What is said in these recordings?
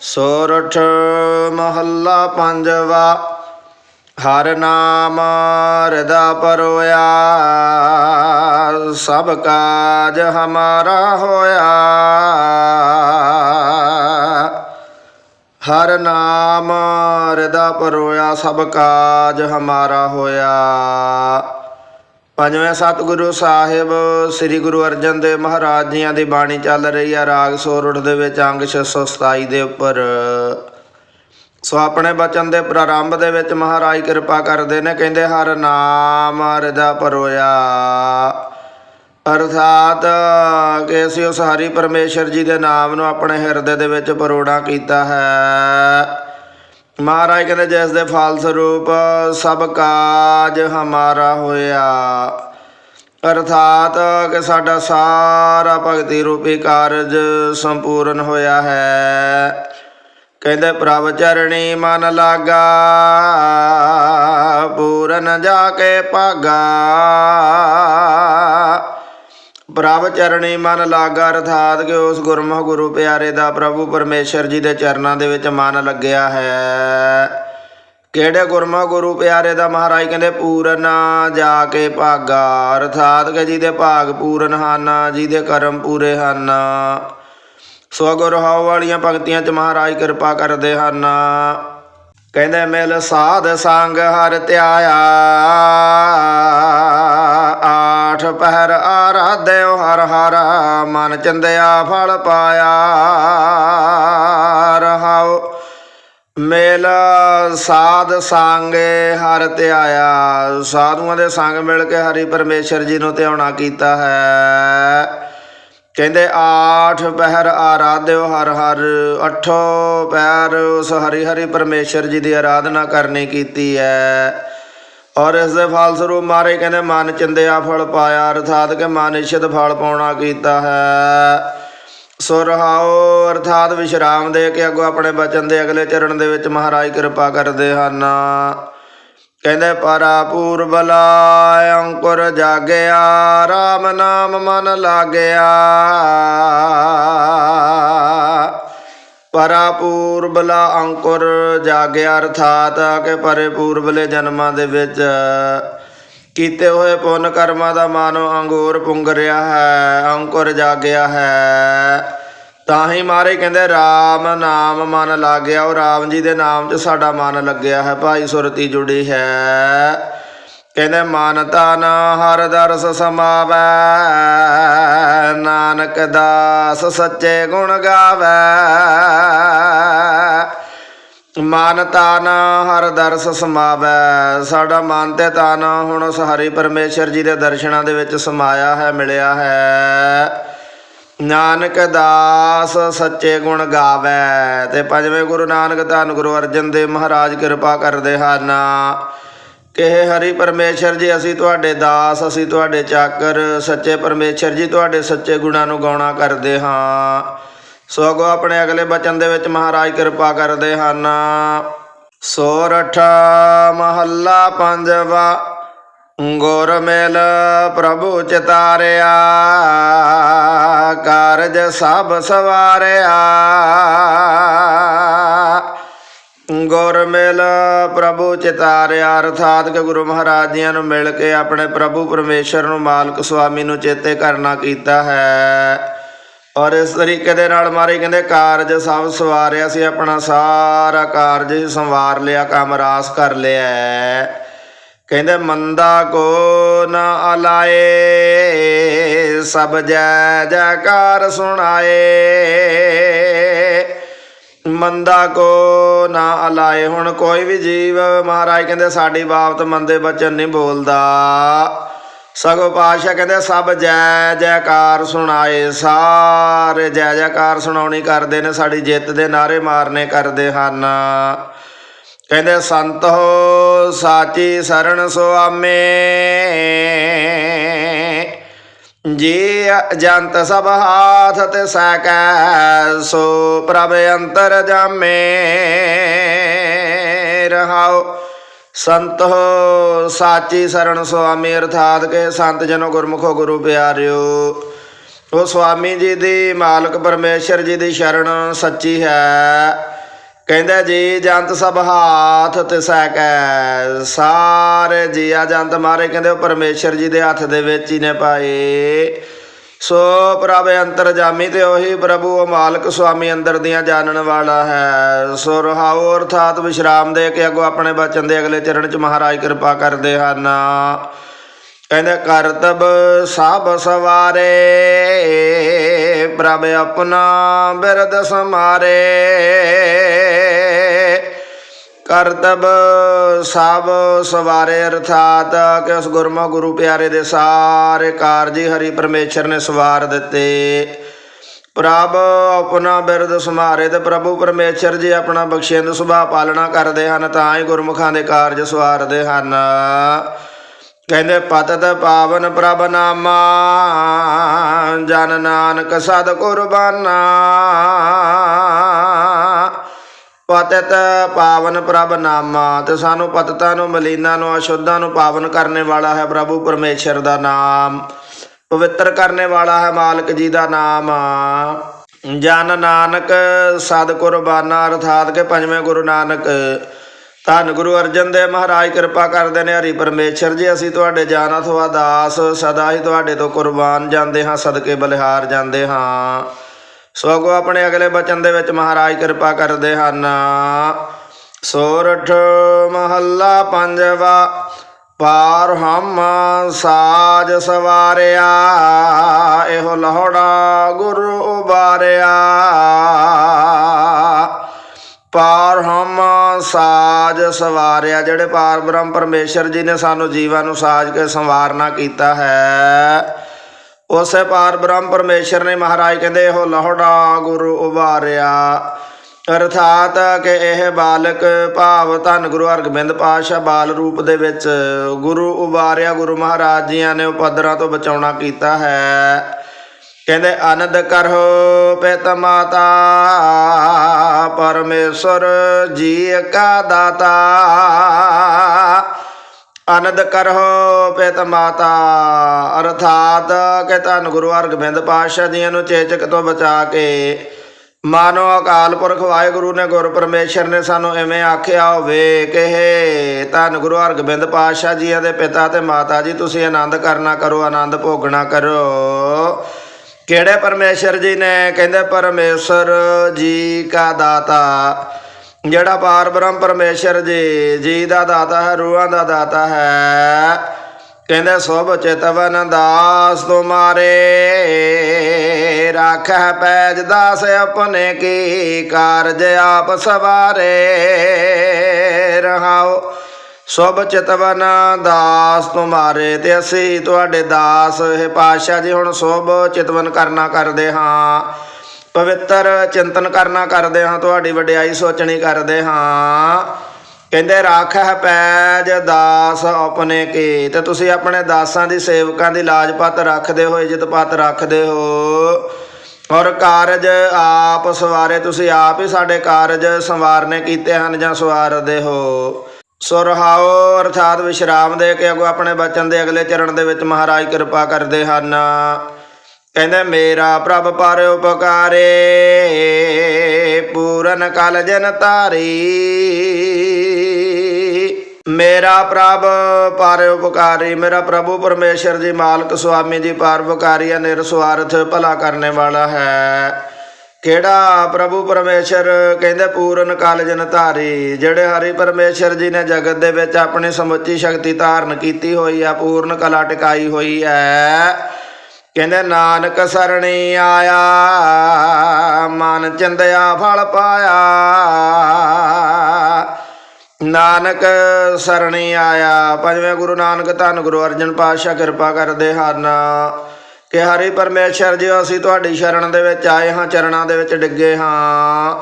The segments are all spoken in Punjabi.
ਸੋਰਠ ਮਹੱਲਾ ਪੰਜਵਾ, ਹਰ ਨਾਮ ਹਿਰਦਾ ਪਰੋਇਆ, ਸਭ ਕਾਜ ਹਮਾਰਾ ਹੋਇਆ। ਹਰ ਨਾਮ ਹਿਰਦਾ ਪਰੋਇਆ, ਸਭ ਕਾਜ ਹਮਾਰਾ ਹੋਇਆ। ਪੰਜਵੇਂ ਸਤਿਗੁਰੂ ਸਾਹਿਬ, ਸ੍ਰੀ ਗੁਰੂ ਅਰਜਨ ਦੇਵ ਮਹਾਰਾਜ ਜੀਆਂ ਦੀ ਬਾਣੀ ਚੱਲ ਰਹੀ ਹੈ ਰਾਗ ਸੋਰਠ ਦੇ ਵਿੱਚ, ਅੰਗ 627 ਦੇ ਉੱਪਰ। ਸੋ ਆਪਣੇ ਬਚਨ ਦੇ ਪ੍ਰਾਰੰਭ ਦੇ ਵਿੱਚ ਮਹਾਰਾਜ ਕਿਰਪਾ ਕਰਦੇ ਨੇ, ਕਹਿੰਦੇ, ਹਰ ਨਾਮ ਹਰਦਾ ਪਰੋਇਆ। ਅਰਥਾਤ ਕਿ ਅਸੀਂ ਉਸ ਹਰੀ ਪਰਮੇਸ਼ਰ ਜੀ ਦੇ ਨਾਮ ਨੂੰ ਆਪਣੇ ਹਿਰਦੇ ਦੇ ਵਿੱਚ ਪਰੋੜਾ ਕੀਤਾ ਹੈ। ਮਹਾਰਾਜ ਕਹਿੰਦੇ, ਜਿਸ ਦੇ ਫਲ ਸਰੂਪ ਸਭ ਕਾਜ ਹਮਾਰਾ ਹੋਇਆ। ਅਰਥਾਤ ਕਿ ਸਾਡਾ ਸਾਰਾ ਭਗਤੀ ਰੂਪੀ ਕਾਰਜ ਸੰਪੂਰਨ ਹੋਇਆ ਹੈ। ਕਹਿੰਦੇ, ਪ੍ਰਭ ਚਰਣੀ ਮਨ ਲਾਗਾ, ਪੂਰਨ ਜਾ ਕੇ ਭਾਗਾ। ਪ੍ਰਭ ਚਰਣੀ ਮਨ ਲਾਗਾ, ਅਰਥਾਤ ਕਿ ਉਸ ਗੁਰਮੁਖ ਗੁਰੂ ਪਿਆਰੇ ਦਾ ਪ੍ਰਭੂ ਪਰਮੇਸ਼ਰ ਜੀ ਦੇ ਚਰਨਾਂ ਦੇ ਵਿੱਚ ਮਨ ਲੱਗਿਆ ਹੈ। ਕਿਹੜੇ ਗੁਰਮੁਖ ਗੁਰੂ ਪਿਆਰੇ ਦਾ ਮਹਾਰਾਜ ਕਹਿੰਦੇ, ਪੂਰਨ ਜਾ ਕੇ ਭਾਗਾ, ਅਰਥਾਤ ਕਿ ਜਿਹਦੇ ਭਾਗ ਪੂਰਨ ਹਨ, ਜਿਹਦੇ ਕਰਮ ਪੂਰੇ ਹਨ। ਸੋ ਗੁਰ ਹਉ ਵਾਲੀਆਂ ਪੰਕਤੀਆਂ ਚ ਮਹਾਰਾਜ ਕਿਰਪਾ ਕਰਦੇ ਹਨ। ਕਹਿੰਦੇ, ਮਿਲ ਸਾਧ ਸੰਗ ਹਰ ਧਿਆਇਆ। ਆਠ ਪਹਿਰ ਆਰਾਧਿਓ ਹਰ ਹਰ, ਮਨ ਚੰਦਿਆ ਫਲ ਪਾਇਆ। ਰਹਾਉ ਮੇਲ ਸਾਧ ਸੰਗੇ ਹਰ ਧਿਆਇਆ। ਸਾਧੂਆਂ ਦੇ ਸੰਗ ਮਿਲ ਕੇ ਹਰੀ ਪਰਮੇਸ਼ਰ ਜੀ ਨੂੰ ਧਿਆਉਣਾ ਕੀਤਾ ਹੈ। ਕਹਿੰਦੇ ਆਠ ਪਹਿਰ ਆਰਾਧਿਓ ਹਰ ਹਰ, ਅਠੋ ਪਹਿਰ ਉਸ ਹਰੀ ਹਰੀ ਪਰਮੇਸ਼ਰ ਜੀ ਦੀ ਆਰਾਧਨਾ ਕਰਨੀ ਕੀਤੀ ਹੈ। ਔਰ ਇਸ ਦੇ ਫਲ ਮਾਰੇ ਕਹਿੰਦੇ, ਮਨ ਚਿੰਦਿਆ ਫਲ ਪਾਇਆ, ਅਰਥਾਤ ਕਿ ਮਨ ਇਸ਼ਤ ਫਲ ਪਾਉਣਾ ਕੀਤਾ ਹੈ। ਸੋ ਰਹਾਓ, ਅਰਥਾਤ ਵਿਸ਼ਰਾਮ ਦੇ ਕੇ ਅੱਗੋਂ ਆਪਣੇ ਬਚਨ ਦੇ ਅਗਲੇ ਚਰਨ ਦੇ ਵਿੱਚ ਮਹਾਰਾਜ ਕਿਰਪਾ ਕਰਦੇ ਹਨ। ਕਹਿੰਦੇ ਪਰਾ ਪੂਰਬ ਲਾਇ ਅੰਕੁਰ ਜਾਗਿਆ RAM ਨਾਮ ਮਨ ਲਾਗਿਆ। ਪਰਾ ਪੂਰਬਲਾ ਅੰਕੁਰ ਜਾਗਿਆ ਅਰਥਾਤ ਕਿ ਪਰੇ ਪੂਰਬਲੇ ਜਨਮਾਂ ਦੇ ਵਿੱਚ ਕੀਤੇ ਹੋਏ ਪੁੰਨ ਕਰਮਾਂ ਦਾ ਮਾਨੋ ਅੰਗੂਰ ਪੁੰਗ ਰਿਹਾ ਹੈ, ਅੰਕੁਰ ਜਾਗਿਆ ਹੈ। ਤਾਂ ਹੀ ਮਾਰੇ ਕਹਿੰਦੇ RAM ਨਾਮ ਮਨ ਲੱਗਿਆ, ਉਹ RAM ਜੀ ਦੇ ਨਾਮ 'ਚ ਸਾਡਾ ਮਨ ਲੱਗਿਆ ਹੈ, ਭਾਈ ਸੁਰਤੀ ਜੁੜੀ ਹੈ। ਕਹਿੰਦੇ ਮਨ ਤਨ ਹਰ ਦਰਸ ਸਮਾਵੈ? ਨਾਨਕ ਦਾਸ ਸੱਚੇ ਗੁਣ ਗਾਵੈ। ਮਨ ਤਨ ਹਰ ਦਰਸ ਸਮਾਵੈ। ਸਾਡਾ ਮਨ ਤੇ ਤਨ ਹੁਣ ਉਸ ਹਰੀ ਪਰਮੇਸ਼ਰ ਜੀ ਦੇ ਦਰਸ਼ਨਾਂ ਦੇ ਵਿੱਚ ਸਮਾਇਆ ਹੈ, ਮਿਲਿਆ ਹੈ। ਨਾਨਕ ਦਾਸ ਸੱਚੇ ਗੁਣ ਗਾਵੈ। ਤੇ ਪੰਜਵੇਂ ਗੁਰੂ ਨਾਨਕ ਧੰਨ ਗੁਰੂ ਅਰਜਨ ਦੇਵ ਮਹਾਰਾਜ ਕਿਰਪਾ ਕਰਦੇ ਹਨ। ਕਿ ਹਰੀ ਪਰਮੇਸ਼ਰ ਜੀ, ਅਸੀਂ ਤੁਹਾਡੇ ਦਾਸ, ਅਸੀਂ ਤੁਹਾਡੇ ਚਾਕਰ, ਸੱਚੇ ਪਰਮੇਸ਼ਰ ਜੀ, ਤੁਹਾਡੇ ਸੱਚੇ ਗੁਣਾਂ ਨੂੰ ਗਾਉਣਾ ਕਰਦੇ ਹਾਂ। ਸੋ ਅੱਗੋਂ ਆਪਣੇ ਅਗਲੇ ਬਚਨ ਦੇ ਵਿੱਚ ਮਹਾਰਾਜ ਕਿਰਪਾ ਕਰਦੇ ਹਨ। ਸੋਰਠ ਮਹੱਲਾ ਪੰਜਵਾ, ਗੁਰ ਮਿਲ ਪ੍ਰਭੂ ਚਿਤਾਰਿਆ, ਕਾਰਜ ਸਭ ਸਵਾਰਿਆ। ਗੁਰ ਮਿਲ ਪ੍ਰਭੂ ਚਿਤਾਰਿਆ, ਅਰਥਾਤ ਕਿ ਗੁਰੂ ਮਹਾਰਾਜ ਜੀਆਂ ਨੂੰ ਮਿਲ ਕੇ ਆਪਣੇ ਪ੍ਰਭੂ ਪਰਮੇਸ਼ਰ ਨੂੰ ਮਾਲਕ ਸੁਆਮੀ ਨੂੰ ਚੇਤੇ ਕਰਨਾ ਕੀਤਾ ਹੈ। ਔਰ ਇਸ ਤਰੀਕੇ ਦੇ ਨਾਲ ਮਾਰੇ ਕਹਿੰਦੇ ਕਾਰਜ ਸਭ ਸਵਾਰਿਆ ਸੀ, ਆਪਣਾ ਸਾਰਾ ਕਾਰਜ ਹੀ ਸੰਵਾਰ ਲਿਆ, ਕੰਮ ਰਾਸ ਕਰ ਲਿਆ। ਕਹਿੰਦੇ ਮੰਦਾ ਕੋ ਨਾ ਅਲਾਏ ਸਭ ਜੈ ਜੈਕਾਰ ਸੁਣਾਏ। ਮੰਦਾ ਕੋ ਨਾ ਅਲਾਏ, ਹੁਣ ਕੋਈ ਵੀ ਜੀਵ ਮਹਾਰਾਜ ਕਹਿੰਦੇ ਸਾਡੀ ਬਾਬਤ ਮੰਦੇ ਬਚਨ ਨਹੀਂ ਬੋਲਦਾ। ਸਗੋਂ ਪਾਸ਼ਾ ਕਹਿੰਦੇ ਸਭ ਜੈ ਜੈਕਾਰ ਸੁਣਾਏ, ਸਾਰੇ ਜੈ ਜੈਕਾਰ ਸੁਣਾਉਣੀ ਕਰਦੇ ਨੇ, ਸਾਡੀ ਜਿੱਤ ਦੇ ਨਾਰੇ ਮਾਰਨੇ ਕਰਦੇ ਹਨ। ਕਹਿੰਦੇ ਸੰਤ ਹੋ, ਸਾਚੀ ਸਰਣ ਸੁਆਮੇ। ਜੀ ਜੰਤ ਸਭ ਹਾਥ ਤੇ ਸਕੈ ਸੋ ਪ੍ਰਭ ਅੰਤਰ ਜਾਮੇ ਰਹਾਓ ਸੰਤ ਹੋ, ਸਾਚੀ ਸਰਣ ਸੁਆਮੀ ਅਰਥਾਤ ਕੇ ਸੰਤ ਜਨੋ ਗੁਰਮੁਖੋ ਗੁਰੂ ਪਿਆਰਿਓ। ਉਹ ਸੁਆਮੀ ਜੀ ਦੀ ਮਾਲਕ ਪਰਮੇਸ਼ਰ ਜੀ ਦੀ ਸ਼ਰਨ ਸੱਚੀ ਹੈ। ਕਹਿੰਦਾ ਜੀ ਜੰਤ ਸਭ ਹਾਥ ਤਿਸੈ ਕੈ, ਸਾਰੇ ਜੀਆ ਜੰਤ ਮਾਰੇ, ਕਹਿੰਦੇ ਉਹ ਪਰਮੇਸ਼ਰ ਜੀ ਦੇ ਹੱਥ ਦੇ ਵਿੱਚ ਹੀ ਨੇ ਪਾਏ ਸੋ ਪ੍ਰਭ ਅੰਤਰਜਾਮੀ ਤੇ ਉਹੀ ਪ੍ਰਭੂ, ਉਹ ਮਾਲਕ ਸੁਆਮੀ ਅੰਦਰ ਦੀਆਂ ਜਾਣਨ ਵਾਲਾ ਹੈ। ਸੋ ਰਹਾਉ ਅਰਥਾਤ ਵਿਸ਼ਰਾਮ ਦੇ ਕੇ ਅੱਗੋਂ ਆਪਣੇ ਬਚਨ ਦੇ ਅਗਲੇ ਚਰਨ ਚ ਮਹਾਰਾਜ ਕਿਰਪਾ ਕਰਦੇ ਹਨ। ਕਹਿੰਦੇ ਕਰਤਬ ਸਭ ਸਵਾਰੇ, ਪ੍ਰਭ ਆਪਣਾ ਬਿਰਦ ਸਮਾਰੇ। ਕਰਤਬ ਸਭ ਸਵਾਰੇ ਅਰਥਾਤ ਕਿ ਉਸ ਗੁਰਮੁਖ ਗੁਰੂ ਪਿਆਰੇ ਦੇ ਸਾਰੇ ਕਾਰਜ ਹਰੀ ਪਰਮੇਸ਼ਰ ਨੇ ਸਵਾਰ ਦਿੱਤੇ। ਪ੍ਰਭ ਆਪਣਾ ਬਿਰਦ ਸਮਾਰੇ ਤੇ ਪ੍ਰਭੂ ਪਰਮੇਸ਼ਰ ਜੀ ਆਪਣਾ ਬਖਸ਼ਿੰਦ ਸੁਭਾਅ ਪਾਲਣਾ ਕਰਦੇ ਹਨ, ਤਾਂ ਹੀ ਗੁਰਮੁਖਾਂ ਦੇ ਕਾਰਜ ਸਵਾਰਦੇ ਹਨ। ਕਹਿੰਦੇ ਪਤਤ ਪਾਵਨ ਪ੍ਰਭ ਨਾਮਾ, ਜਨ ਨਾਨਕ ਸਦ ਕੁਰਬਾਨਾ ਪਤਿਤ ਪਾਵਨ ਪ੍ਰਭ ਨਾਮਾ, ਤੇ ਸਾਨੂੰ ਪਤਤਾਂ ਨੂੰ, ਮਲੀਨਾ ਨੂੰ, ਅਸ਼ੁੱਧਾਂ ਨੂੰ ਪਾਵਨ ਕਰਨੇ ਵਾਲਾ ਹੈ ਪ੍ਰਭੂ ਪਰਮੇਸ਼ਰ ਦਾ ਨਾਮ। ਪਵਿੱਤਰ ਕਰਨੇ ਵਾਲਾ ਹੈ ਮਾਲਕ ਜੀ ਦਾ ਨਾਮ। ਜਨ ਨਾਨਕ ਸਦ ਕੁਰਬਾਨਾ ਅਰਥਾਤ ਕਿ ਪੰਜਵੇਂ ਗੁਰੂ ਨਾਨਕ। ਧੰਨ ਗੁਰੂ ਅਰਜਨ ਦੇਵ ਮਹਾਰਾਜ, ਕਿਰਪਾ ਕਰਦੇ ਨੇ ਹਰੀ ਪਰਮੇਸ਼ਰ ਜੀ, ਅਸੀਂ ਤੁਹਾਡੇ ਜਾਨ ਅਥਵਾ ਦਾਸ, ਸਦਾ ਹੀ ਤੁਹਾਡੇ ਤੋਂ ਕੁਰਬਾਨ ਜਾਂਦੇ ਹਾਂ, ਸਦਕੇ ਬਲਿਹਾਰ ਜਾਂਦੇ ਹਾਂ। ਸੋਗੋ ਆਪਣੇ ਅਗਲੇ ਬਚਨ ਦੇ ਵਿੱਚ ਮਹਾਰਾਜ ਕਿਰਪਾ ਕਰਦੇ ਹਨ। ਸੋਰਠ ਮਹੱਲਾ ਪੰਜਵਾ, ਪਾਰ ਹਮ ਸਾਜ ਸਵਾਰਿਆ, ਇਹੋ ਲਹੜਾ ਗੁਰੂ ਉਬਾਰਿਆ। ਪਾਰ ਹਮ ਸਾਜ ਸਵਾਰਿਆ, ਜਿਹੜੇ ਪਾਰ ਬ੍ਰਹਮ ਪਰਮੇਸ਼ਰ ਜੀ ਨੇ ਸਾਨੂੰ ਜੀਵਾਂ ਨੂੰ ਸਾਜ ਕੇ ਸੰਵਾਰਨਾ ਕੀਤਾ ਹੈ। ਉਸੇ ਪਾਰ ਬ੍ਰਹਮ ਪਰਮੇਸ਼ਰ ਨੇ ਮਹਾਰਾਜ ਕਹਿੰਦੇ, ਇਹੋ ਲਹੜਾ ਗੁਰੂ ਉਬਾਰਿਆ। ਅਰਥਾਤ ਕਿ ਇਹ ਬਾਲਕ ਭਾਵ ਧੰਨ ਗੁਰੂ ਹਰਗੋਬਿੰਦ ਪਾਤਸ਼ਾਹ ਬਾਲ ਰੂਪ ਦੇ ਵਿੱਚ ਗੁਰੂ ਉਬਾਰਿਆ, ਗੁਰੂ ਮਹਾਰਾਜ ਜੀਆਂ ਨੇ ਉਪਦਰਾਂ ਤੋਂ ਬਚਾਉਣਾ ਕੀਤਾ ਹੈ। ਕਹਿੰਦੇ ਆਨੰਦ ਕਰੋ ਪਿਤ ਮਾਤਾ, ਪਰਮੇਸ਼ਰ ਜੀ ਕਾ ਦਾਤਾ। ਆਨੰਦ ਕਰੋ ਪਿਤ ਮਾਤਾ, ਅਰਥਾਤ ਕਿ ਧੰਨ ਗੁਰੂ ਹਰਗੋਬਿੰਦ ਪਾਤਸ਼ਾਹ ਜੀਆਂ ਨੂੰ ਚੇਚਕ ਤੋਂ ਬਚਾ ਕੇ ਮਾਨੋ ਅਕਾਲ ਪੁਰਖ ਵਾਹਿਗੁਰੂ ਨੇ ਗੁਰ ਪਰਮੇਸ਼ਰ ਨੇ ਸਾਨੂੰ ਐਵੇਂ ਆਖਿਆ ਹੋਵੇ ਕਿ ਹੇ ਧੰਨ ਗੁਰੂ ਹਰਗੋਬਿੰਦ ਪਾਤਸ਼ਾਹ ਜੀਆਂ ਦੇ ਪਿਤਾ ਤੇ ਮਾਤਾ ਜੀ, ਤੁਸੀਂ ਆਨੰਦ ਕਰਨਾ ਕਰੋ, ਆਨੰਦ ਭੋਗਣਾ ਕਰੋ। ਕਿਹੜੇ ਪਰਮੇਸ਼ਰ ਜੀ ਨੇ? ਕਹਿੰਦੇ ਪਰਮੇਸ਼ਰ ਜੀ ਕਾ ਦਾਤਾ। ਜਿਹੜਾ ਪਾਰ ਬ੍ਰਹਮ ਪਰਮੇਸ਼ਰ ਜੀ ਜੀ ਦਾ ਦਾਤਾ ਹੈ, ਰੂਹਾਂ ਦਾ ਦਾਤਾ ਹੈ, ਕਹਿੰਦੇ ਸੋਭ ਚਿਤਵਨ ਦਾਸ ਤੁਮਾਰੇ ਰਾਖੈ ਪੈਜ ਦਾਸ ਆਪਣੇ ਕੀ ਕਾਰਜ ਆਪ ਸਵਾਰੇ, ਰਹਾਓ। ਸਭ ਚਿਤਵਨ ਦਾਸ ਤੁਮਾਰੇ ਤੇ ਅਸੀਂ ਤੁਹਾਡੇ ਦਾਸ, ਹੈ ਪਾਤਸ਼ਾਹ ਜੀ, ਹੁਣ ਸਭ ਚਿਤਵਨ ਕਰਨਾ ਕਰਦੇ ਹਾਂ। ਪਵਿੱਤਰ ਚਿੰਤਨ ਕਰਨਾ ਕਰਦੇ ਹਾਂ, ਤੁਹਾਡੀ ਵਡਿਆਈ ਸੋਚਣੀ ਕਰਦੇ ਹਾਂ। ਕਹਿੰਦੇ ਰਾਖੈ ਪੈਜ ਦਾਸ ਆਪਣੇ ਕੀ ਤੇ ਤੁਸੀਂ ਆਪਣੇ ਦਾਸਾਂ ਦੀ, ਸੇਵਕਾਂ ਦੀ ਲਾਜਪਤ ਰੱਖਦੇ ਹੋ ਇੱਜ਼ਤਪਤ ਰੱਖਦੇ ਹੋ। ਔਰ ਕਾਰਜ ਆਪ ਸਵਾਰੇ। ਤੁਸੀਂ ਆਪ ਹੀ ਸਾਡੇ ਕਾਰਜ ਸੰਵਾਰਨੇ ਕੀਤੇ ਹਨ ਜਾਂ ਸਵਾਰਦੇ ਹੋ। ਸੋ ਅਰਥਾਤ ਵਿਸ਼ਰਾਮ ਦੇ ਕੇ ਅਗੋ ਆਪਣੇ ਬਚਨ ਦੇ ਅਗਲੇ ਚਰਨ ਦੇ ਵਿੱਚ ਮਹਾਰਾਜ ਕਿਰਪਾ ਕਰਦੇ ਹਨ। ਕਹਿੰਦੇ, ਮੇਰਾ ਪ੍ਰਭ ਪਰ ਉਪਕਾਰੇ, ਪੂਰਨ ਕਲ ਜਨ ਤਾਰੀ ਮੇਰਾ ਪ੍ਰਭ ਪਰ ਉਪਕਾਰੀ, ਮੇਰਾ ਪ੍ਰਭੂ ਪਰਮੇਸ਼ਰ ਜੀ, ਮਾਲਕ ਸੁਆਮੀ ਜੀ ਪਰਉਪਕਾਰੀ ਹੈ ਨਿਰਸਵਾਰਥ ਭਲਾ ਕਰਨੇ ਵਾਲਾ ਹੈ। ਕਿਹੜਾ ਪ੍ਰਭੂ ਪਰਮੇਸ਼ਰ ਕਹਿੰਦੇ, ਪੂਰਨ ਕਾਲ ਜਨ ਧਾਰੀ? ਜਿਹੜੇ ਹਰੀ ਪਰਮੇਸ਼ਰ ਜੀ ਨੇ ਜਗਤ ਦੇ ਵਿੱਚ ਆਪਣੀ ਸਮੁੱਚੀ ਸ਼ਕਤੀ ਧਾਰਨ ਕੀਤੀ ਹੋਈ ਆ ਪੂਰਨ ਕਲਾ ਟਿਕਾਈ ਹੋਈ ਹੈ। ਕਹਿੰਦੇ, ਨਾਨਕ ਸਰਣੀ ਆਇਆ, ਮਨ ਚੰਦਿਆ ਫਲ ਪਾਇਆ। ਨਾਨਕ ਸਰਣੀ ਆਇਆ, ਪੰਜਵੇਂ ਗੁਰੂ ਨਾਨਕ ਧੰਨ ਗੁਰੂ ਅਰਜਨ ਪਾਤਸ਼ਾਹ ਕਿਰਪਾ ਕਰਦੇ ਹਨ। ਕਿ ਹਰੀ ਪਰਮੇਸ਼ਰ ਜੀ, ਅਸੀਂ ਤੁਹਾਡੀ ਸ਼ਰਨ ਦੇ ਵਿੱਚ ਆਏ ਹਾਂ, ਚਰਨਾਂ ਦੇ ਵਿੱਚ ਡਿੱਗੇ ਹਾਂ।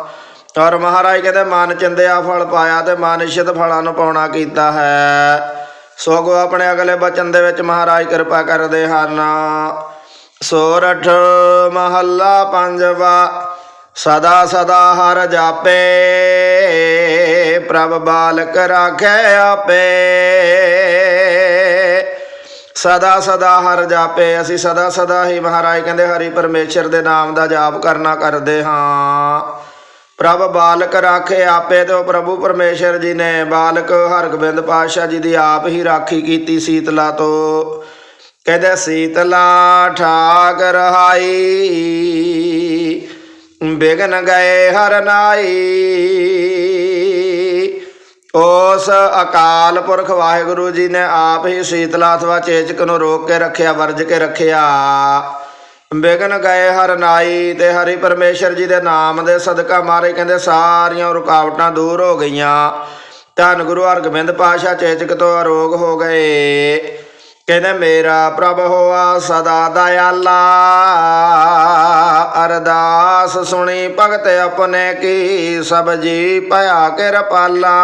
ਔਰ ਮਹਾਰਾਜ ਕਹਿੰਦੇ, ਮਨ ਚੰਦਿਆ ਫਲ ਪਾਇਆ ਤੇ ਮਨ ਇਸ਼ਿਤ ਫਲਾਂ ਨੂੰ ਪਾਉਣਾ ਕੀਤਾ ਹੈ। ਸੋਗੋ ਆਪਣੇ ਅਗਲੇ ਬਚਨ ਦੇ ਵਿੱਚ ਮਹਾਰਾਜ ਕਿਰਪਾ ਕਰਦੇ ਹਨ। ਸੋਰਠ ਮਹੱਲਾ ਪੰਜਵਾ, ਸਦਾ ਸਦਾ ਹਰ ਜਾਪੇ, ਪ੍ਰਭ ਬਾਲਕ ਰਾਖੇ ਆਪੇ। ਸਦਾ ਸਦਾ ਹਰ ਜਾਪੇ, ਅਸੀਂ ਸਦਾ ਸਦਾ ਹੀ ਮਹਾਰਾਜ ਕਹਿੰਦੇ ਹਰੀ ਪਰਮੇਸ਼ਰ ਦੇ ਨਾਮ ਦਾ ਜਾਪ ਕਰਨਾ ਕਰਦੇ ਹਾਂ। ਪ੍ਰਭ ਬਾਲਕ ਰਾਖੇ ਆਪੇ ਤੇ ਉਹ ਪ੍ਰਭੂ ਪਰਮੇਸ਼ਰ ਜੀ ਨੇ ਬਾਲਕ ਹਰਗੋਬਿੰਦ ਪਾਤਸ਼ਾਹ ਜੀ ਦੀ ਆਪ ਹੀ ਰਾਖੀ ਕੀਤੀ ਸੀਤਲਾ ਤੋਂ। ਕਹਿੰਦੇ ਸੀਤਲਾ ਠਾਕ ਰਹਾਈ ਬਿਗਨ ਗਏ ਹਰ ਨਾਈ। ਉਸ ਅਕਾਲ ਪੁਰਖ ਵਾਹਿਗੁਰੂ ਜੀ ਨੇ ਆਪ ਹੀ ਸੀਤਲਾ ਅਥਵਾ ਚੇਚਕ ਨੂੰ ਰੋਕ ਕੇ ਰੱਖਿਆ, ਵਰਜ ਕੇ ਰੱਖਿਆ। ਬਿਗਨ ਗਏ ਹਰ ਨਾਈ ਤੇ ਹਰੀ ਪਰਮੇਸ਼ਰ ਜੀ ਦੇ ਨਾਮ ਦੇ ਸਦਕਾ ਮਾਰੇ ਕਹਿੰਦੇ, ਸਾਰੀਆਂ ਰੁਕਾਵਟਾਂ ਦੂਰ ਹੋ ਗਈਆਂ। ਧੰਨ ਗੁਰੂ ਹਰਗੋਬਿੰਦ ਪਾਸ਼ਾ ਚੇਚਕ ਤੋਂ ਅਰੋਗ ਹੋ ਗਏ। ਕਹਿੰਦੇ, ਮੇਰਾ ਪ੍ਰਭ ਹੋਆ, ਸਦਾ ਦਇਆਲਾ। ਅਰਦਾਸ ਸੁਣੀ, ਭਗਤ ਆਪਣੇ ਕੀ ਸਭ ਜੀ ਭਇਆ ਕਿਰਪਾਲਾ।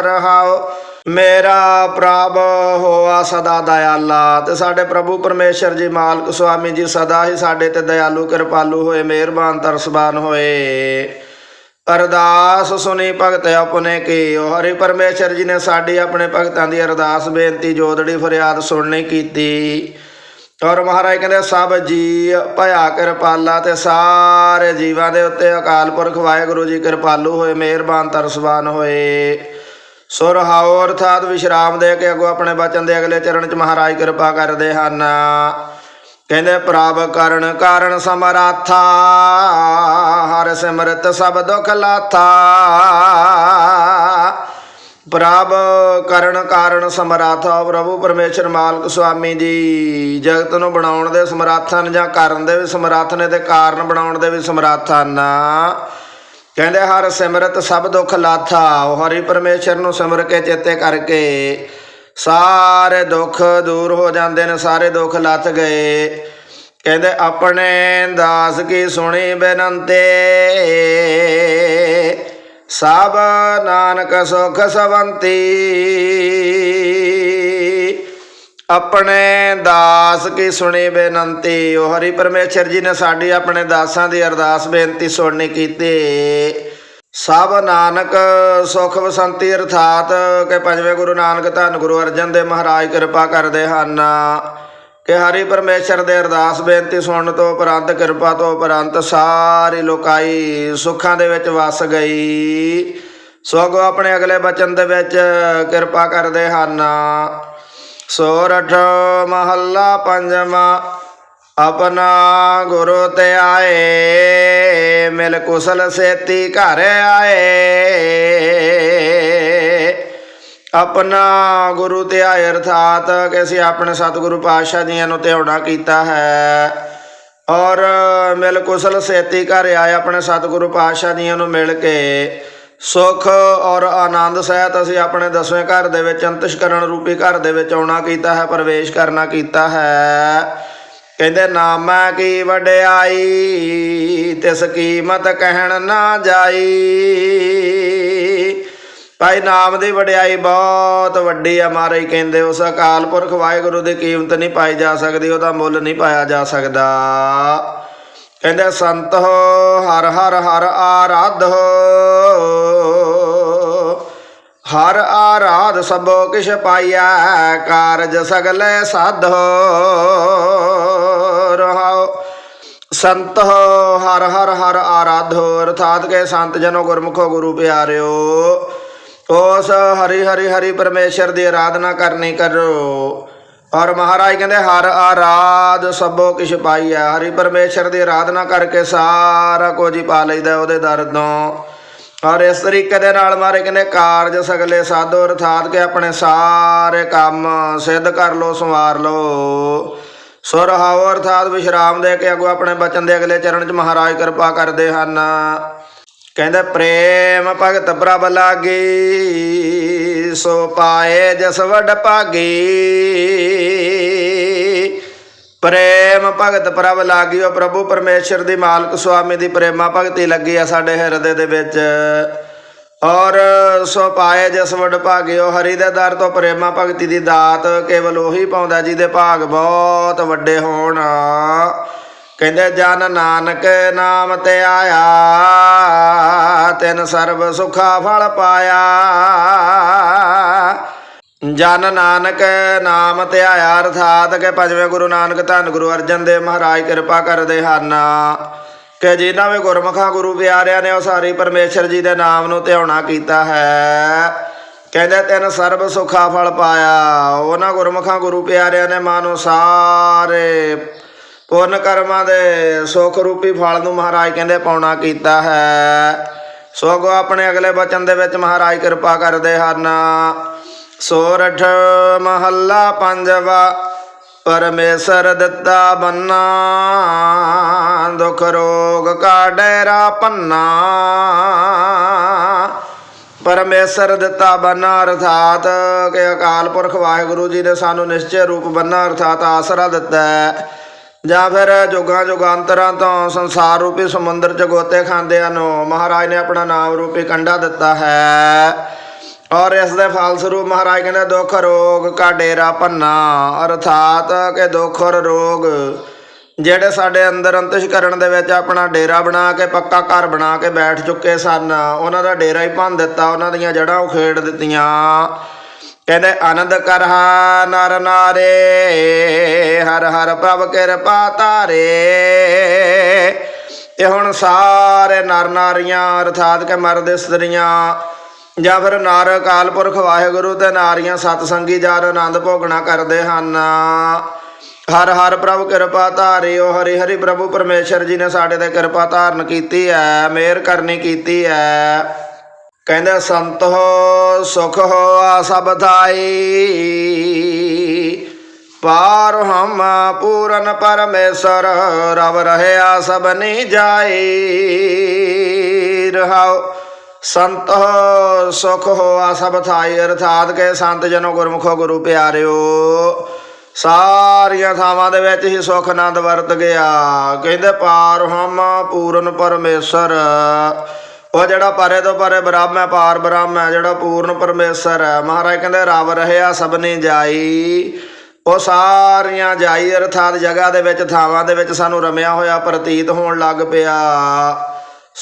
ਰਹਾਓ, ਮੇਰਾ ਪ੍ਰਭ ਹੋਆ, ਸਦਾ ਦਇਆਲਾ। ਤੇ ਸਾਡੇ ਪ੍ਰਭੂ ਪਰਮੇਸ਼ਰ ਜੀ, ਮਾਲਕ ਸੁਆਮੀ ਜੀ, ਸਦਾ ਹੀ ਸਾਡੇ ਤੇ ਦਇਆਲੂ, ਕਿਰਪਾਲੂ ਹੋਏ, ਮਿਹਰਬਾਨ, ਤਰਸਬਾਨ ਹੋਏ। ਅਰਦਾਸ ਸੁਣੀ ਭਗਤ ਆਪਣੇ ਕੀ ਉਹ ਹਰੀ ਪਰਮੇਸ਼ਰ ਜੀ ਨੇ ਸਾਡੀ ਆਪਣੇ ਭਗਤਾਂ ਦੀ ਅਰਦਾਸ ਬੇਨਤੀ ਜੋਦੜੀ ਫਰਿਆਦ ਸੁਣਨੀ ਕੀਤੀ। ਔਰ ਮਹਾਰਾਜ ਕਹਿੰਦੇ, ਸਭ ਜੀ ਭਇਆ ਕਿਰਪਾਲਾ ਤੇ ਸਾਰੇ ਜੀਵਾਂ ਦੇ ਉੱਤੇ ਅਕਾਲ ਪੁਰਖ ਵਾਹਿਗੁਰੂ ਜੀ ਕਿਰਪਾਲੂ ਹੋਏ, ਮਿਹਰਬਾਨ, ਤਰਸਵਾਨ ਹੋਏ। ਸੁਰਹਾਉ ਅਰਥਾਤ ਵਿਸ਼ਰਾਮ ਦੇ ਕੇ ਅੱਗੋਂ ਆਪਣੇ ਬਚਨ ਦੇ ਅਗਲੇ ਚਰਨ ਚ ਮਹਾਰਾਜ ਕਿਰਪਾ ਕਰਦੇ ਹਨ। ਕਹਿੰਦੇ ਪ੍ਰਭ ਕਰਨ ਕਾਰਨ ਸਮਰਾਥਾ, ਹਰ ਸਿਮਰਤ ਸਭ ਦੁਖ ਲਾਥਾ। ਪ੍ਰਭ ਕਰਨ ਕਾਰਨ ਸਮਰਾਥਾ, ਪ੍ਰਭੂ ਪਰਮੇਸ਼ਰ ਮਾਲਕ ਸੁਆਮੀ ਜੀ, ਜਗਤ ਨੂੰ ਬਣਾਉਣ ਦੇ ਸਮਰੱਥ ਹਨ ਜਾਂ ਕਰਨ ਦੇ ਵੀ ਸਮਰੱਥ ਨੇ ਤੇ ਕਾਰਨ ਬਣਾਉਣ ਦੇ ਵੀ ਸਮਰੱਥ ਹਨ ਕਹਿੰਦੇ ਹਰ ਸਿਮਰਤ ਸਭ ਦੁੱਖ ਲਾਥਾ, ਉਹ ਹਰੀ ਪਰਮੇਸ਼ਰ ਨੂੰ ਸਿਮਰ ਕੇ ਚੇਤੇ ਕਰਕੇ ਸਾਰੇ ਦੁੱਖ ਦੂਰ ਹੋ ਜਾਂਦੇ ਨੇ, ਸਾਰੇ ਦੁੱਖ ਲੱਥ ਗਏ। ਕਹਿੰਦੇ, ਆਪਣੇ ਦਾਸ ਕੀ ਸੁਣੀ ਬੇਨੰਤੇ? ਸਭ ਨਾਨਕ ਸੁਖ ਸਵੰਤੀ। ਆਪਣੇ ਦਾਸ ਕੀ ਸੁਣੀ ਬੇਨੰਤੀ? ਉਹ ਹਰੀ ਪਰਮੇਸ਼ਰ ਜੀ ਨੇ ਸਾਡੀ ਆਪਣੇ ਦਾਸਾਂ ਦੀ ਅਰਦਾਸ ਬੇਨਤੀ ਸੁਣਨੀ ਕੀਤੀ। ਸਭ ਨਾਨਕ ਸੁਖ ਵਸੰਤੀ ਅਰਥਾਤ ਕਿ ਪੰਜਵੇਂ ਗੁਰੂ ਨਾਨਕ ਧੰਨ ਗੁਰੂ ਅਰਜਨ ਦੇਵ ਮਹਾਰਾਜ ਕਿਰਪਾ ਕਰਦੇ ਹਨ। ਕਿ ਹਰੀ ਪਰਮੇਸ਼ਰ ਦੇ ਅਰਦਾਸ ਬੇਨਤੀ ਸੁਣਨ ਤੋਂ ਉਪਰੰਤ, ਕਿਰਪਾ ਤੋਂ ਉਪਰੰਤ ਸਾਰੀ ਲੋਕਾਈ ਸੁੱਖਾਂ ਦੇ ਵਿੱਚ ਵਸ ਗਈ। ਸੋਗੋ ਆਪਣੇ ਅਗਲੇ ਬਚਨ ਦੇ ਵਿੱਚ ਕਿਰਪਾ ਕਰਦੇ ਹਨ। ਸੋਰਠ ਮਹੱਲਾ ਪੰਜਵਾਂ ਆਪਣਾ ਗੁਰੂ ਤੇ ਆਏ, ਮਿਲ ਕੁਸਲ ਸੇਤੀ ਘਰ ਆਏ। ਆਪਣਾ ਗੁਰੂ ਤੇ ਆਏ ਅਰਥਾਤ ਕਿ ਅਸੀਂ ਆਪਣੇ ਸਤਿਗੁਰੂ ਪਾਤਸ਼ਾਹ ਜੀਆਂ ਨੂੰ ਧਿਆਉਣਾ ਕੀਤਾ ਹੈ। ਔਰ ਮਿਲ ਕੁਸਲ ਸੇਤੀ ਘਰ ਆਏ ਆਪਣੇ ਸਤਿਗੁਰੂ ਪਾਤਸ਼ਾਹ ਜੀਆਂ ਨੂੰ ਮਿਲ ਕੇ। ਸੁਖ ਔਰ ਆਨੰਦ ਸਹਿਤ ਅਸੀਂ ਆਪਣੇ ਦਸਵੇਂ ਘਰ ਦੇ ਵਿੱਚ ਅੰਤਿਸ਼ਕਰਨ ਰੂਪੀ ਘਰ ਦੇ ਵਿੱਚ ਆਉਣਾ ਕੀਤਾ ਹੈ, ਪ੍ਰਵੇਸ਼ ਕਰਨਾ ਕੀਤਾ ਹੈ। ਕਹਿੰਦੇ ਨਾਮਾ ਕੀ ਵਡਿਆਈ, ਤਿਸ ਕੀਮਤ ਕਹਿਣ ਨਾ ਜਾਈ। ਭਾਈ ਨਾਮ ਦੀ ਵਡਿਆਈ ਬਹੁਤ ਵੱਡੀ ਆ ਮਹਾਰਾਜ ਕਹਿੰਦੇ, ਉਸ ਅਕਾਲ ਪੁਰਖ ਵਾਹਿਗੁਰੂ ਦੀ ਕੀਮਤ ਨਹੀਂ ਪਾਈ ਜਾ ਸਕਦੀ, ਉਹਦਾ ਮੁੱਲ ਨਹੀਂ ਪਾਇਆ ਜਾ ਸਕਦਾ। ਕਹਿੰਦੇ, ਸੰਤ ਹੋ, ਹਰ ਹਰ ਹਰ ਆਰਾਧ ਹੋ। ਹਰ ਆਰਾਧ ਸਭੋ ਕਿਛ ਪਾਈਐ, ਕਾਰਜ ਸਗਲੇ ਸਾਧੋ ਰਹਾਓ ਸੰਤ ਹੋ ਹਰ ਹਰ ਹਰ ਆਰਾਧੋ, ਅਰਥਾਤ ਕੇ ਸੰਤ ਜਨੋ ਗੁਰਮੁਖੋ ਗੁਰੂ ਪਿਆਰਿਓ। ਉਸ ਹਰੀ ਹਰੀ ਹਰੀ ਪਰਮੇਸ਼ਰ ਦੀ ਆਰਾਧਨਾ ਕਰਨੀ ਕਰੋ। ਔਰ ਮਹਾਰਾਜ ਕਹਿੰਦੇ, ਹਰ ਆਰਾਧ ਸਭੋ ਕਿਛ ਪਾਈਐ। ਹਰੀ ਪਰਮੇਸ਼ਰ ਦੀ ਆਰਾਧਨਾ ਕਰਕੇ ਸਾਰਾ ਕੁਝ ਹੀ ਪਾ ਲਈਦਾ ਉਹਦੇ ਦਰ ਤੋਂ। ਔਰ ਇਸ ਤਰੀਕੇ ਦੇ ਨਾਲ ਮਾਰੇ ਕਹਿੰਦੇ, ਕਾਰਜ ਸਗਲੇ ਸਾਧੋ, ਅਰਥਾਤ ਕੇ ਆਪਣੇ ਸਾਰੇ ਕੰਮ ਸਿੱਧ ਕਰ ਲੋ ਸੰਵਾਰ ਲੋ ਸੁਰ ਹਾਵ ਅਰਥਾਤ ਵਿਸ਼ਰਾਮ ਦੇ ਕੇ ਅੱਗੋਂ ਆਪਣੇ ਬਚਨ ਦੇ ਅਗਲੇ ਚਰਨ ਚ ਮਹਾਰਾਜ ਕਿਰਪਾ ਕਰਦੇ ਹਨ। ਕਹਿੰਦੇ, ਪ੍ਰੇਮ ਭਗਤ ਪ੍ਰਭ ਲਾਗੀ, ਸੋ ਪਾਏ ਜਸ ਵਡ ਭਾਗੀ। ਪ੍ਰੇਮ ਭਗਤ ਪ੍ਰਭ ਲਾਗੀ, ਉਹ ਪ੍ਰਭੂ ਪਰਮੇਸ਼ਰ ਦੀ ਮਾਲਕ, ਸੁਆਮੀ ਦੀ ਪ੍ਰੇਮਾ ਭਗਤੀ ਲੱਗੀ ਆ ਸਾਡੇ ਹਿਰਦੇ ਦੇ ਵਿੱਚ। ਔਰ ਸੋ ਪਾਏ ਜਿਸ ਵਡ ਭਾਗਿਓ, ਹਰੀ ਦੇ ਦਰ ਤੋਂ ਪ੍ਰੇਮਾ ਭਗਤੀ ਦੀ ਦਾਤ ਕੇਵਲ ਉਹੀ ਪਾਉਂਦਾ ਜਿਹਦੇ ਭਾਗ ਬਹੁਤ ਵੱਡੇ ਹੋਣ। ਕਹਿੰਦੇ, ਜਨ ਨਾਨਕ ਨਾਮ ਤੇ ਆਇਆ, ਤਿਨ ਸਰਬ ਸੁਖਾ ਫਲ ਪਾਇਆ। ਜਨ ਨਾਨਕ ਨਾਮ ਧਿਆਇਆ ਅਰਥਾਤ ਕਿ ਪੰਜਵੇਂ ਗੁਰੂ ਨਾਨਕ ਧੰਨ ਗੁਰੂ ਅਰਜਨ ਦੇਵ ਮਹਾਰਾਜ ਕਿਰਪਾ ਕਰਦੇ ਹਨ। ਕਿ ਜਿਨ੍ਹਾਂ ਵੀ ਗੁਰਮੁਖਾਂ ਗੁਰੂ ਪਿਆਰਿਆਂ ਨੇ ਉਹ ਸਾਰੀ ਪਰਮੇਸ਼ਰ ਜੀ ਦੇ ਨਾਮ ਨੂੰ ਧਿਆਉਣਾ ਕੀਤਾ ਹੈ, ਕਹਿੰਦੇ ਤਿੰਨ ਸਰਬ ਸੁਖਾ ਫਲ ਪਾਇਆ। ਉਹਨਾਂ ਗੁਰਮੁਖਾਂ ਗੁਰੂ ਪਿਆਰਿਆਂ ਨੇ ਮਾਨੋ ਸਾਰੇ ਪੁੰਨ ਕਰਮਾਂ ਦੇ ਸੁਖ ਰੂਪੀ ਫਲ ਨੂੰ ਮਹਾਰਾਜ ਕਹਿੰਦੇ ਪਾਉਣਾ ਕੀਤਾ ਹੈ। ਸੋਗੋ ਆਪਣੇ ਅਗਲੇ ਬਚਨ ਦੇ ਵਿੱਚ ਮਹਾਰਾਜ ਕਿਰਪਾ ਕਰਦੇ ਹਨ। ਸੋਰਠ ਮਹੱਲਾ ਪੰਜਵਾ ਪਰਮੇਸ਼ਰ ਦਿੱਤਾ ਬੰਨਾ, ਦੁਖ ਰੋਗ ਕਾ ਡੇਰਾ ਪੰਨਾ। ਪਰਮੇਸ਼ਰ ਦਿੱਤਾ ਬੰਨਾ, ਅਰਥਾਤ ਕਿ ਅਕਾਲ ਪੁਰਖ ਵਾਹਿਗੁਰੂ ਜੀ ਨੇ ਸਾਨੂੰ ਨਿਸ਼ਚੈ ਰੂਪ ਬੰਨਾ, ਅਰਥਾਤ ਆਸਰਾ ਦਿੱਤਾ ਹੈ। ਜਾਂ ਫਿਰ ਜੁਗਾਂ ਜੁਗਾਂਤਰਾਂ ਤੋਂ ਸੰਸਾਰ ਰੂਪੀ ਸਮੁੰਦਰ ਚ ਗੋਤੇ ਖਾਂਦੇ ਹਨ ਮਹਾਰਾਜ ਨੇ ਆਪਣਾ ਨਾਮ ਰੂਪੀ ਕੰਡਾ ਦਿੱਤਾ ਹੈ। ਔਰ ਇਸ ਦੇ ਫਲਸਰੂਪ ਮਹਾਰਾਜ ਕਹਿੰਦੇ, ਦੁੱਖ ਰੋਗ ਕਾ ਡੇਰਾ ਭੰਨਾ, ਅਰਥਾਤ ਕਿ ਦੁੱਖ ਔਰ ਰੋਗ, ਜਿਹੜੇ ਸਾਡੇ ਅੰਦਰ ਅੰਤਿਸ਼ਕਰਨ ਦੇ ਵਿੱਚ ਆਪਣਾ ਡੇਰਾ ਬਣਾ ਕੇ, ਪੱਕਾ ਘਰ ਬਣਾ ਕੇ ਬੈਠ ਚੁੱਕੇ ਸਨ, ਉਹਨਾਂ ਦਾ ਡੇਰਾ ਹੀ ਭੰਨ ਦਿੱਤਾ, ਉਹਨਾਂ ਦੀਆਂ ਜੜ੍ਹਾਂ ਉਖੇੜ ਦਿੱਤੀਆਂ। ਕਹਿੰਦੇ, ਆਨੰਦ ਕਰਹਾ ਨਰ ਨਾਰੇ, ਹਰ ਹਰ ਪ੍ਰਭ ਕਿਰਪਾ ਤਾਰੇ ਇਹ ਹੁਣ ਸਾਰੇ ਨਰ ਨਾਰੀਆਂ, ਅਰਥਾਤ ਕਿ ਮਰਦ ਇਸਤਰੀਆਂ ਜਾਂ ਫਿਰ ਨਰ ਅਕਾਲ ਪੁਰਖ ਵਾਹਿਗੁਰੂ ਤੇ ਨਾਰੀਆਂ ਸਤ ਸੰਗੀ ਜਨ ਆਨੰਦ ਭੋਗਣਾ ਕਰਦੇ ਹਨ। ਹਰ ਹਰ ਪ੍ਰਭ ਕਿਰਪਾ ਧਾਰਿਓ ਹਰੀ ਹਰੀ ਪ੍ਰਭੂ ਪਰਮੇਸ਼ਰ ਜੀ ਨੇ ਸਾਡੇ ਤੇ ਕਿਰਪਾ ਧਾਰਨ ਕੀਤੀ ਹੈ ਮਿਹਰ ਕਰਨੀ ਕੀਤੀ ਹੈ ਕਹਿੰਦੇ, ਸੰਤ ਹੋ, ਸੁਖ ਹੋ, ਆ ਸਭ ਥਾਈ। ਪਾਰ ਹਮ ਪੂਰਨ ਪਰਮੇਸ਼ਰ, ਰਵ ਰਹਿਆ ਸਭਨੀ ਜਾਈ। ਰਹਾਉ ਸੰਤ ਹੋ ਸੁਖ ਹੋ ਸਭ ਥਾਈ ਅਰਥਾਤ ਕੇ ਸੰਤ ਜਨੋ ਗੁਰਮੁਖੋ ਗੁਰੂ ਪਿਆਰਿਓ। ਸਾਰੀਆਂ ਥਾਵਾਂ ਦੇ ਵਿੱਚ ਹੀ ਸੁਖ ਆਨੰਦ ਵਰਤ ਗਿਆ। ਕਹਿੰਦੇ ਪਾਰ ਹਮ ਪੂਰਨ ਪਰਮੇਸ਼ਰ। ਉਹ ਜਿਹੜਾ ਪਰੇ ਤੋਂ ਪਰੇ ਬ੍ਰਹਮ ਹੈ, ਪਾਰ ਬ੍ਰਹਮ ਹੈ, ਜਿਹੜਾ ਪੂਰਨ ਪਰਮੇਸ਼ਰ ਹੈ। ਮਹਾਰਾਜ ਕਹਿੰਦੇ, ਰਵ ਰਹਿਆ ਸਭਨੀ ਜਾਈ। ਉਹ ਸਾਰੀਆਂ ਜਾਈ ਅਰਥਾਤ ਜਗ੍ਹਾ ਦੇ ਵਿੱਚ, ਥਾਵਾਂ ਦੇ ਵਿੱਚ ਸਾਨੂੰ ਰਮਿਆ ਹੋਇਆ ਪ੍ਰਤੀਤ ਹੋਣ ਲੱਗ ਪਿਆ।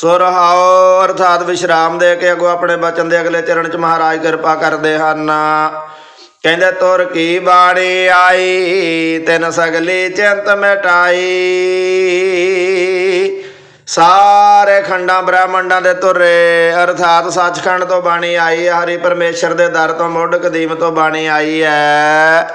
ਸੁਰਹਾਉ ਅਰਥਾਤ ਵਿਸ਼ਰਾਮ ਦੇ ਕੇ ਅਗੋ ਆਪਣੇ ਬਚਨ ਦੇ ਅਗਲੇ ਚਰਨ ਚ ਮਹਾਰਾਜ ਕਿਰਪਾ ਕਰਦੇ ਹਨ। ਕਹਿੰਦੇ, ਤੁਰ ਕੀ ਬਾਣੀ ਆਈ, ਤਿੰਨ ਸਗਲੀ ਚਿੰਤ ਮਿਟਾਈ। ਸਾਰੇ ਖੰਡਾਂ ਬ੍ਰਹਮੰਡਾਂ ਦੇ ਤੁਰੇ ਅਰਥਾਤ ਸੱਚਖੰਡ ਤੋਂ ਬਾਣੀ ਆਈ ਹੈ ਹਰੀ ਪਰਮੇਸ਼ਰ ਦੇ ਦਰ ਤੋਂ ਮੁੱਢ ਕਦੀਮ ਤੋਂ ਬਾਣੀ ਆਈ ਹੈ।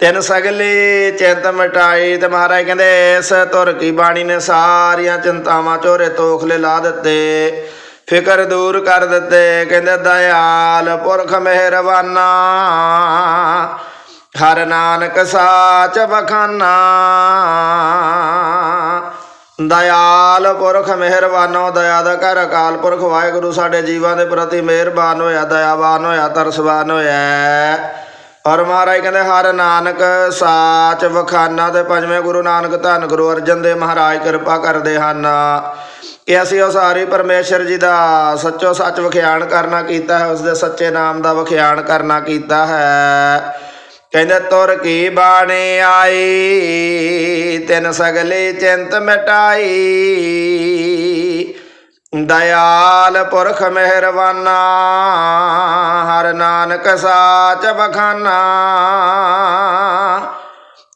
ਤਿੰਨ ਸਗਲੀ ਚਿੰਤ ਮਿਟਾਈ ਤੇ ਮਹਾਰਾਜ ਕਹਿੰਦੇ, ਇਸ ਤੁਰ ਕੀ ਬਾਣੀ ਨੇ ਸਾਰੀਆਂ ਚਿੰਤਾਵਾਂ ਝੋਰੇ ਤੋਖਲੇ ਲਾ ਦਿੱਤੇ, ਫਿਕਰ ਦੂਰ ਕਰ ਦਿੱਤੇ, ਕਹਿੰਦੇ ਦਇਆਲ ਪੁਰਖ ਮਿਹਰਬਾਨਾ, ਹਰ ਨਾਨਕ ਸਾਚ ਬਖਾਨਾ। ਦਇਆਲ ਪੁਰਖ ਮਿਹਰਬਾਨੋ, ਦਇਆ ਦਾ ਘਰ ਅਕਾਲ ਪੁਰਖ ਵਾਹਿਗੁਰੂ ਸਾਡੇ ਜੀਵਾਂ ਦੇ ਪ੍ਰਤੀ ਮਿਹਰਬਾਨ ਹੋਇਆ, ਦਇਆਵਾਨ ਹੋਇਆ, ਤਰਸਵਾਨ ਹੋਇਆ। ਔਰ ਮਹਾਰਾਜ ਕਹਿੰਦੇ, ਹਰ ਨਾਨਕ ਸਾਚ ਵਖਾਨਾ ਤੇ ਪੰਜਵੇਂ ਗੁਰੂ ਨਾਨਕ ਧੰਨ ਗੁਰੂ ਅਰਜਨ ਦੇਵ ਮਹਾਰਾਜ ਕਿਰਪਾ ਕਰਦੇ ਹਨ। ਕਿ ਅਸੀਂ ਉਹ ਸਾਰੀ ਪਰਮੇਸ਼ਰ ਜੀ ਦਾ ਸੱਚੋ ਸੱਚ ਵਿਖਿਆਣ ਕਰਨਾ ਕੀਤਾ ਹੈ ਉਸ ਦੇ ਸੱਚੇ ਨਾਮ ਦਾ ਵਿਖਿਆਣ ਕਰਨਾ ਕੀਤਾ ਹੈ। ਕਹਿੰਦੇ, ਤੁਰ ਕੀ ਬਾਣੀ ਆਈ, ਤਿੰਨ ਸਗਲੇ ਚਿੰਤ ਮਟਾਈ ਦਇਆਲ ਪੁਰਖ ਮਿਹਰਬਾਨਾ, ਹਰ ਨਾਨਕ ਸਾਚ ਬਖਾਨਾ।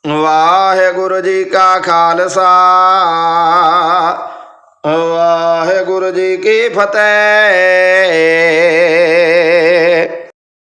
ਵਾਹਿਗੁਰੂ ਜੀ ਕਾ ਖਾਲਸਾ, ਵਾਹਿਗੁਰੂ ਜੀ ਕੀ ਫਤਿਹ।